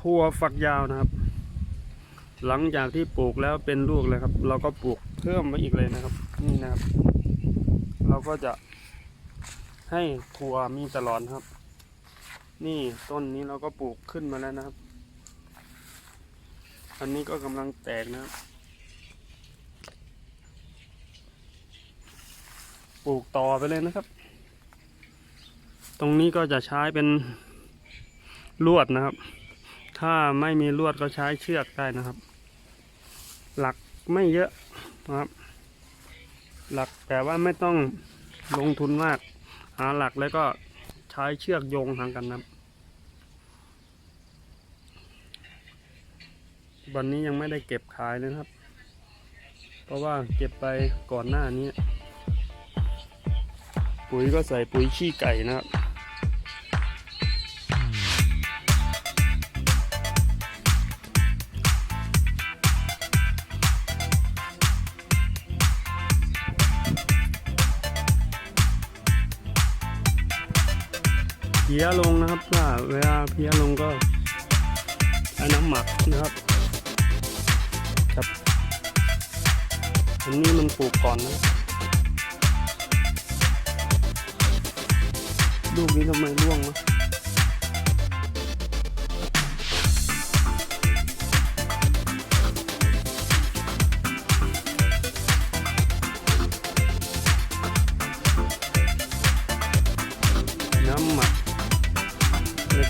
ทั่วฝักยาวนะครับ หลังจากที่ปลูกแล้วเป็นลูกเลยครับ เราก็ปลูกเพิ่มมาอีกเลยนะครับ นี่นะครับ เราก็จะให้ถั่วมีตลอดครับ นี่ต้นนี้เราก็ปลูกขึ้นมาแล้วนะครับ อันนี้ก็กำลังแตกนะครับปลูกต่อไปเลยนะครับ ตรงนี้ก็จะใช้เป็นลวดนะครับ ถ้าไม่มีลวดก็ใช้เชือกได้นะครับ หลักไม่เยอะนะครับ หลักแต่ว่าไม่ต้องลงทุนมาก หาหลักแล้วก็ใช้เชือกโยงทางกันนะครับ วันนี้ยังไม่ได้เก็บขายเลยนะครับ เพราะว่าเก็บไปก่อนหน้านี้ ปุ๋ยก็ใส่ปุ๋ยขี้ไก่นะครับ พี้ยลงนะครับว่าเวลาเพี้ยลงก็ใช้น้ำหมักนะครับครับอันนี้มันปลูกก่อนนะลูกนี้ทำไมร่วงวะ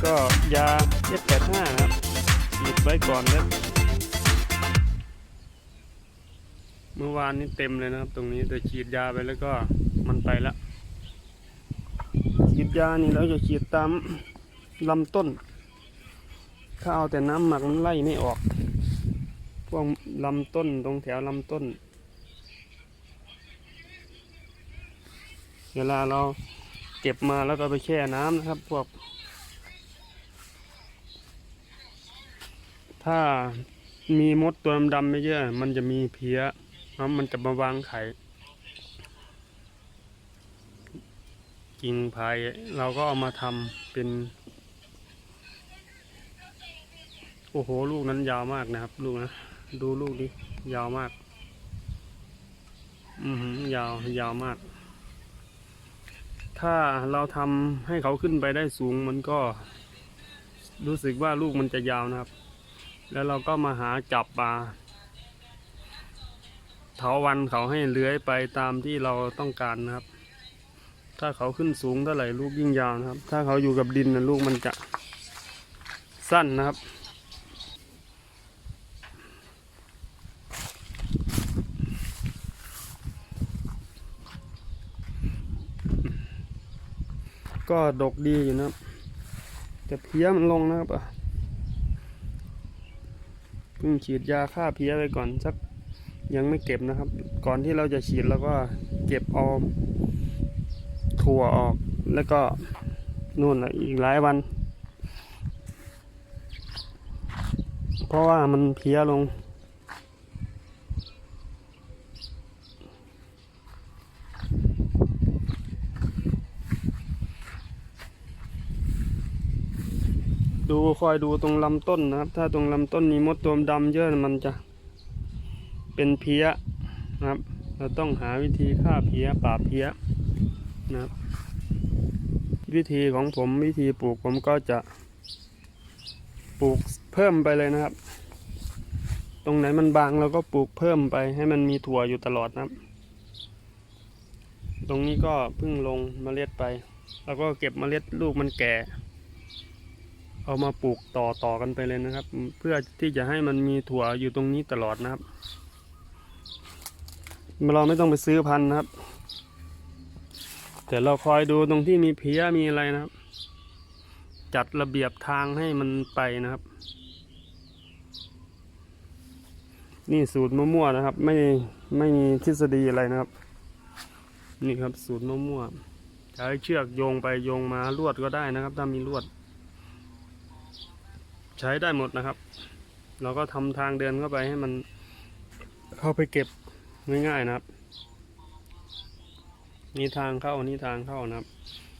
ก็ยาเอสแปดห้าครับฉีดไว้ก่อนแล้วเมื่อวานนี้เต็มเลยนะครับ ตรงนี้แต่ฉีดยาไปแล้วก็มันไปละฉีดยานี่เราจะฉีดตามลำต้นถ้าเอาแต่น้ำหมักมันไล่ไม่ออก พวกลำต้นตรงแถวลำต้น เวลาเราเก็บมาแล้วก็ไปแช่น้ำนะครับ พวก ถ้ามีมดตัวดำๆไม่เยอะ มันจะมีเพี้ยแล้มันจะมาวางไข่กิ่งไผ่เราก็เอามาทำเป็น โอ้โห ลูกนั้นยาวมากนะครับ ลูกนะ ดูลูกดิ ยาวมากอือหือยาว ยาวมาก ถ้าเราทำให้เขาขึ้นไปได้สูงมันก็ รู้สึกว่าลูกมันจะยาวนะครับ แล้วเราก็มาหาจับปลาเถาวันเขาให้เลื้อยไปตามที่เราต้องการนะครับ ถ้าเขาขึ้นสูงเท่าไหร่ลูกยิ่งยาวนะครับ ถ้าเขาอยู่กับดินนะลูกมันจะสั้นนะครับก็ดกดีอยู่นะครับแต่เพี้ยมันลงนะครับอะ เพิ่งฉีดยาฆ่าเพี้ยไปก่อนสักยังไม่เก็บนะครับ ก่อนที่เราจะฉีดแล้วก็เก็บเอาถั่วออกแล้วก็นู่นอีกหลายวัน เพราะว่ามันเพี้ยลง ดูคอยดูตรงลำต้นนะครับ ถ้าตรงลำต้นมีมดตัวดำเยอะมันจะเป็นเพี้ยนะครับ เราต้องหาวิธีฆ่าเพี้ยปราบเพี้ยนะครับ วิธีของผมวิธีปลูกผมก็จะปลูกเพิ่มไปเลยนะครับ ตรงไหนมันบางเราก็ปลูกเพิ่มไปให้มันมีถั่วอยู่ตลอดนะครับ ตรงนี้ก็เพิ่งลงเมล็ดไป แล้วก็เก็บเมล็ดลูกมันแก่ เอามาปลูกต่อต่อกันไปเลยนะครับ เพื่อที่จะให้มันมีถั่วอยู่ตรงนี้ตลอดนะครับเราไม่ต้องไปซื้อพันธุ์นะครับ แต่เราคอยดูตรงที่มีเพี้ยมีอะไรนะครับ จัดระเบียบทางให้มันไปนะครับ นี่สูตรมั่วๆนะครับ ไม่ไม่มีทฤษฎีอะไรนะครับ นี่ครับสูตรมั่วๆใช้เชือกโยงไปโยงมาลวดก็ได้นะครับ ถ้ามีลวด ใช้ได้หมดนะครับ เราก็ทำทางเดินเข้าไปให้มันเข้าไปเก็บง่ายๆนะครับ นี่ทางเข้านี่ทางเข้านะครับ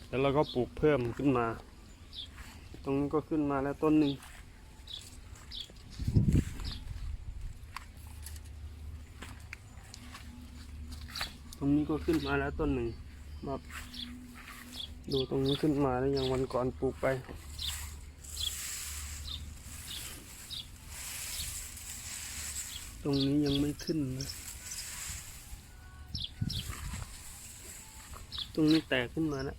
แล้วเราก็ปลูกเพิ่มขึ้นมา ตรงนี้ก็ขึ้นมาแล้วต้นหนึ่งตรงนี้ก็ขึ้นมาแล้วต้นหนึ่งมาดูตรงนี้ขึ้นมาแล้วยังวันก่อนปลูกไป ตรงนี้ยังไม่ขึ้นนะ ตรงนี้แตกขึ้นมาแล้ว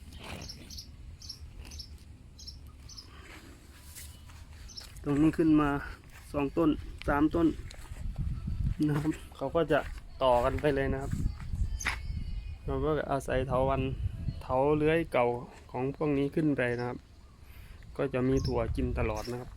ตรงนี้ขึ้นมาสองต้นสามต้นนะครับเขาก็จะต่อกันไปเลยนะครับเราก็อาศัยเถาวันเถาเลื้อยเก่าของพวกนี้ขึ้นไปนะครับ ก็จะมีถั่วกินตลอดนะครับ